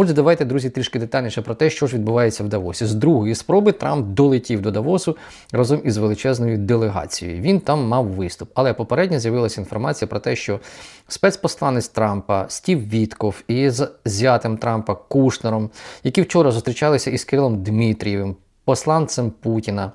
Отже, давайте, друзі, трішки детальніше про те, що ж відбувається в Давосі. З другої спроби Трамп долетів до Давосу разом із величезною делегацією. Він там мав виступ. Але попередньо з'явилася інформація про те, що спецпосланець Трампа Стів Вітков із зятем Трампа Кушнером, які вчора зустрічалися із Кирилом Дмитрієвим, посланцем Путіна.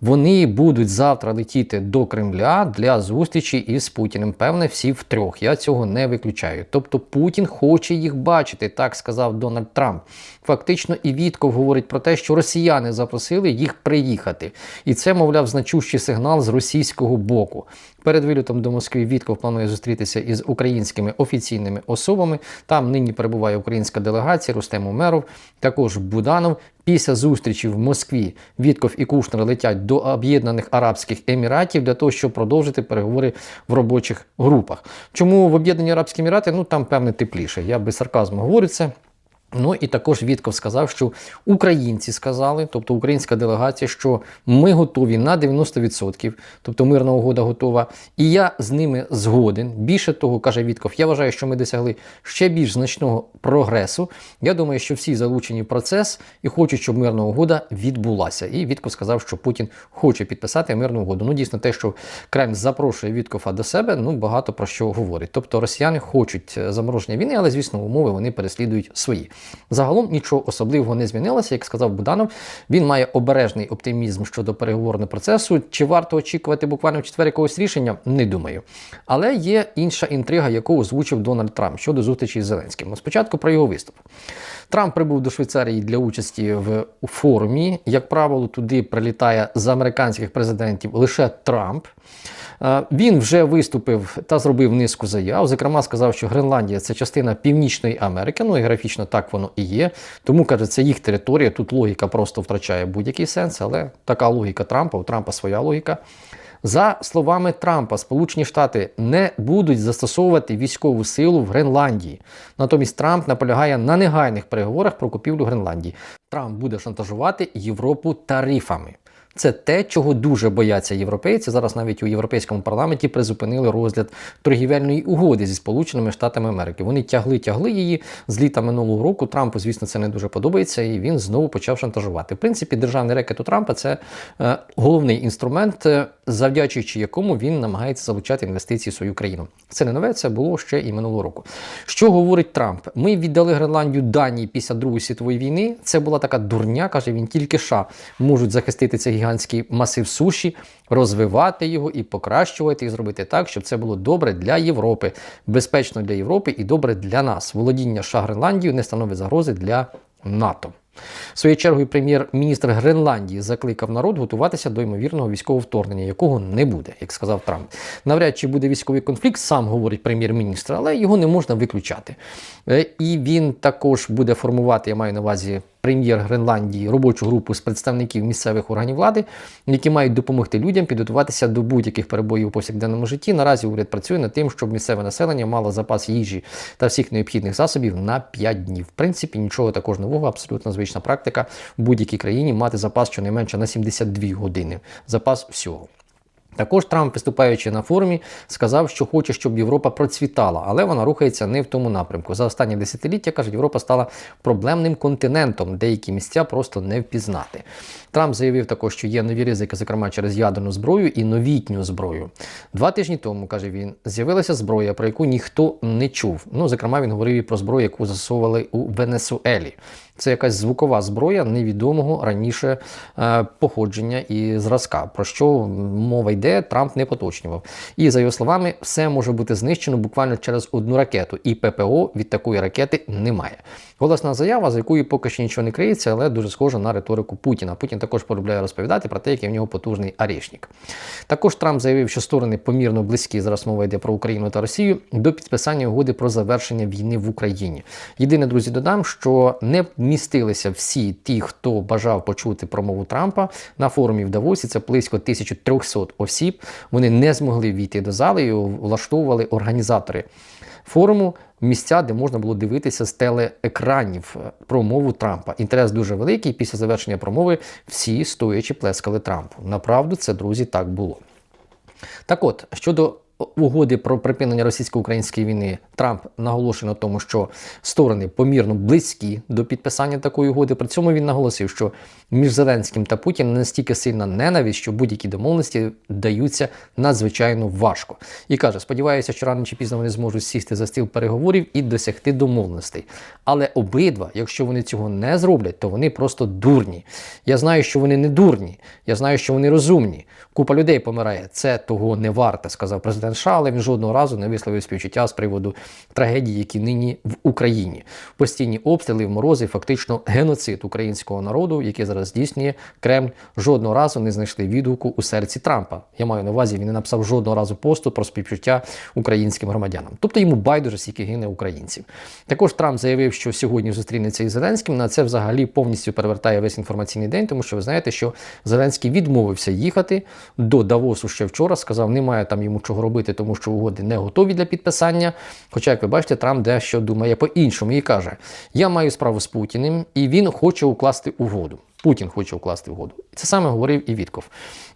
Вони будуть завтра летіти до Кремля для зустрічі із Путіним. Певне, всі втрьох. Я цього не виключаю. Тобто Путін хоче їх бачити, так сказав Дональд Трамп. Фактично, і Вітков говорить про те, що росіяни запросили їх приїхати. І це, мовляв, значущий сигнал з російського боку. Перед вилітом до Москви Вітков планує зустрітися із українськими офіційними особами. Там нині перебуває українська делегація Рустем Умеров, також Буданов. Після зустрічі в Москві Вітков і Кушнер летять до Об'єднаних Арабських Еміратів для того, щоб продовжити переговори в робочих групах. Чому в Об'єднані Арабські Емірати? Ну там певне тепліше. Я без сарказму говорю це. Ну і також Вітков сказав, що українці сказали, тобто українська делегація, що ми готові на 90%, тобто мирна угода готова. І я з ними згоден. Більше того, каже Вітков, я вважаю, що ми досягли ще більш значного прогресу. Я думаю, що всі залучені в процес і хочуть, щоб мирна угода відбулася. І Вітков сказав, що Путін хоче підписати мирну угоду. Ну, дійсно, те, що Кремль запрошує Віткова до себе, ну багато про що говорить. Тобто росіяни хочуть замороження війни, але звісно, умови вони переслідують свої. Загалом нічого особливого не змінилося, як сказав Буданов. Він має обережний оптимізм щодо переговорного процесу. Чи варто очікувати буквально в четвер якогось рішення? Не думаю. Але є інша інтрига, яку озвучив Дональд Трамп щодо зустрічі з Зеленським. Спочатку про його виступ. Трамп прибув до Швейцарії для участі в форумі. Як правило, туди прилітає з американських президентів лише Трамп. Він вже виступив та зробив низку заяв. Зокрема, сказав, що Гренландія це частина Північної Америки. Ну і графічно так воно і є. Тому каже, це їх територія. Тут логіка просто втрачає будь-який сенс, але така логіка Трампа, у Трампа своя логіка. За словами Трампа, Сполучені Штати не будуть застосовувати військову силу в Гренландії. Натомість Трамп наполягає на негайних переговорах про купівлю Гренландії. Трамп буде шантажувати Європу тарифами. Це те, чого дуже бояться європейці. Зараз навіть у європейському парламенті призупинили розгляд торгівельної угоди зі Сполученими Штатами Америки. Вони тягли, тягли її з літа минулого року. Трампу, звісно, це не дуже подобається, і він знову почав шантажувати. В принципі, державний рекет у Трампа це е, головний інструмент, е, завдячуючи якому він намагається залучати інвестиції в свою країну. Це не нове, це було ще і минулого року. Що говорить Трамп? Ми віддали Гренландію Данії після Другої світової війни. Це була така дурня, каже він. Тільки США можуть захистити цей гігантський масив суші, розвивати його і покращувати, і зробити так, щоб це було добре для Європи, безпечно для Європи і добре для нас. Володіння США Гренландією не становить загрози для НАТО. Своєю чергою прем'єр-міністр Гренландії закликав народ готуватися до ймовірного військового вторгнення, якого не буде, як сказав Трамп. Навряд чи буде військовий конфлікт, сам говорить прем'єр-міністр, але його не можна виключати. Е, І він також буде формувати, я маю на увазі прем'єр Гренландії робочу групу з представників місцевих органів влади, які мають допомогти людям підготуватися до будь-яких перебоїв у повсякденному житті. Наразі уряд працює над тим, щоб місцеве населення мало запас їжі та всіх необхідних засобів на 5 днів. В принципі, нічого також нового, абсолютно звична практика в будь-якій країні мати запас щонайменше на 72 години. Запас всього. Також Трамп, виступаючи на форумі, сказав, що хоче, щоб Європа процвітала, але вона рухається не в тому напрямку. За останні десятиліття каже, Європа стала проблемним континентом, деякі місця просто не впізнати. Трамп заявив також, що є нові ризики, зокрема через ядерну зброю і новітню зброю. Два тижні тому каже він, з'явилася зброя, про яку ніхто не чув. Ну, зокрема, він говорив і про зброю, яку застосовували у Венесуелі. Це якась звукова зброя невідомого раніше е, походження і зразка, про що мова йде, Трамп не поточнював. І за його словами, все може бути знищено буквально через одну ракету, і ППО від такої ракети немає. Голосна заява, за якою поки що нічого не криється, але дуже схожа на риторику Путіна. Путін також полюбляє розповідати про те, який в нього потужний арішник. Також Трамп заявив, що сторони помірно близькі, зараз мова йде про Україну та Росію, до підписання угоди про завершення війни в Україні. Єдине, друзі, додам, що не містилися всі ті, хто бажав почути промову Трампа на форумі в Давосі. Це близько 1300 осіб. Вони не змогли війти до зали і влаштовували організатори форуму. Місця, де можна було дивитися з телеекранів промову Трампа. Інтерес дуже великий. Після завершення промови всі стоячи плескали Трампу. Направду, це, друзі, так було. Так от, щодо угоди про припинення російсько-української війни Трамп наголошує на тому, що сторони помірно близькі до підписання такої угоди. При цьому він наголосив, що між Зеленським та Путіним настільки сильна ненависть, що будь-які домовленості даються надзвичайно важко. І каже: сподіваюся, що рано чи пізно вони зможуть сісти за стіл переговорів і досягти домовленостей. Але обидва, якщо вони цього не зроблять, то вони просто дурні. Я знаю, що вони не дурні. Я знаю, що вони розумні. Купа людей помирає. Це того не варте, сказав президент США, але він жодного разу не висловив співчуття з приводу трагедії, які нині в Україні. Постійні обстріли, в морози, фактично геноцид українського народу, який зараз здійснює Кремль, жодного разу не знайшли відгуку у серці Трампа. Я маю на увазі, він не написав жодного разу посту про співчуття українським громадянам. Тобто йому байдуже скільки гине українців. Також Трамп заявив, що сьогодні зустрінеться із Зеленським. На це взагалі повністю перевертає весь інформаційний день, тому що ви знаєте, що Зеленський відмовився їхати до Давосу ще вчора. Сказав, немає там йому чого робити, тому що угоди не готові для підписання. Хоча, як ви бачите, Трамп дещо думає по-іншому і каже: Я маю справу з Путіним, і він хоче укласти угоду. Путін хоче укласти угоду. Це саме говорив і Вітков.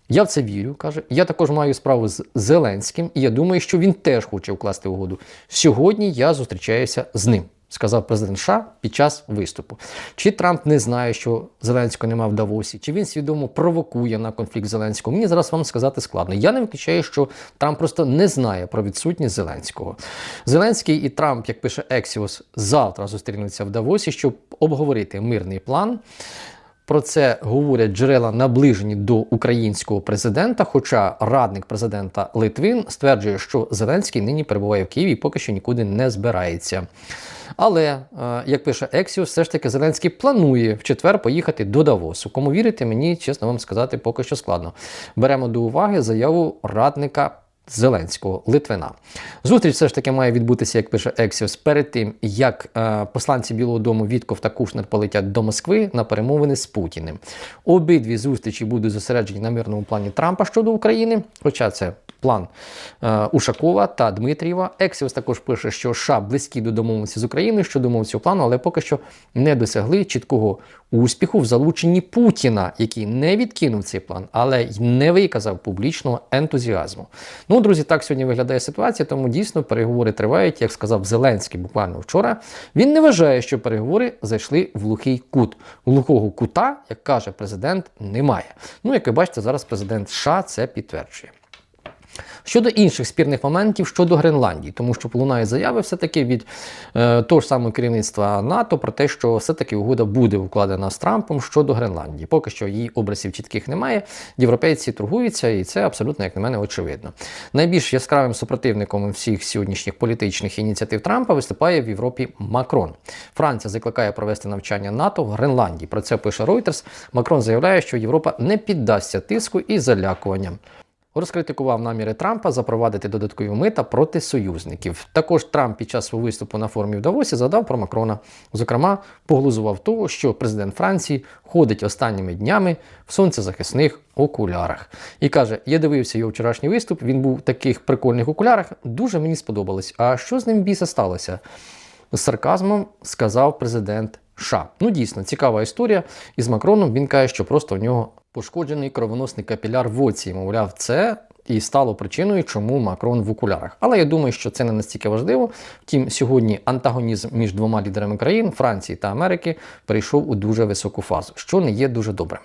Я в це вірю, каже. Я також маю справу з Зеленським, і я думаю, що він теж хоче укласти угоду. Сьогодні я зустрічаюся з ним. Сказав президент США під час виступу. Чи Трамп не знає, що Зеленського немає в Давосі, чи він свідомо провокує на конфлікт Зеленського? Мені зараз вам сказати складно. Я не виключаю, що Трамп просто не знає про відсутність Зеленського. Зеленський і Трамп, як пише Ексіос, завтра зустрінуться в Давосі, щоб обговорити мирний план. Про це говорять джерела наближені до українського президента. Хоча радник президента Литвин стверджує, що Зеленський нині перебуває в Києві і поки що нікуди не збирається. Але, е, як пише Ексіус, все ж таки Зеленський планує в четвер поїхати до Давосу. Кому вірити, мені чесно вам сказати, поки що складно. Беремо до уваги заяву радника. Зеленського Литвина. Зустріч все ж таки має відбутися, як пише Ексіос, перед тим, як е, посланці Білого Дому Вітков та Кушнер полетять до Москви на перемовини з Путіним. Обидві зустрічі будуть зосереджені на мирному плані Трампа щодо України, хоча це план е, Ушакова та Дмитрієва. Ексіос також пише, що США близькі до домовленості з Україною щодо мов цього плану, але поки що не досягли чіткого успіху в залученні Путіна, який не відкинув цей план, але й не виказав публічного ентузіазму. Ну, друзі, так сьогодні виглядає ситуація, тому дійсно переговори тривають, як сказав Зеленський буквально вчора. Він не вважає, що переговори зайшли в глухий кут. Глухого кута, як каже президент, немає. Ну, як ви бачите, зараз президент США це підтверджує. Щодо інших спірних моментів щодо Гренландії, тому що лунають заяви все-таки від е, того ж самого керівництва НАТО про те, що все-таки угода буде укладена з Трампом щодо Гренландії. Поки що її образів чітких немає. Європейці торгуються, і це абсолютно, як на мене, очевидно. Найбільш яскравим супротивником всіх сьогоднішніх політичних ініціатив Трампа виступає в Європі Макрон. Франція закликає провести навчання НАТО в Гренландії. Про це пише Reuters. Макрон заявляє, що Європа не піддасться тиску і залякуванням. Розкритикував наміри Трампа запровадити додаткові мита проти союзників. Також Трамп під час свого виступу на форумі в Давосі задав про Макрона. Зокрема, поглузував того, що президент Франції ходить останніми днями в сонцезахисних окулярах. І каже: я дивився його вчорашній виступ. Він був в таких прикольних окулярах. Дуже мені сподобалось. А що з ним біса сталося? З сарказмом сказав президент США. Ну, дійсно, цікава історія. Із Макроном він каже, що просто в нього пошкоджений кровоносний капіляр в оці. Мовляв, це і стало причиною, чому Макрон в окулярах. Але я думаю, що це не настільки важливо. Втім, сьогодні антагонізм між двома лідерами країн Франції та Америки перейшов у дуже високу фазу, що не є дуже добре.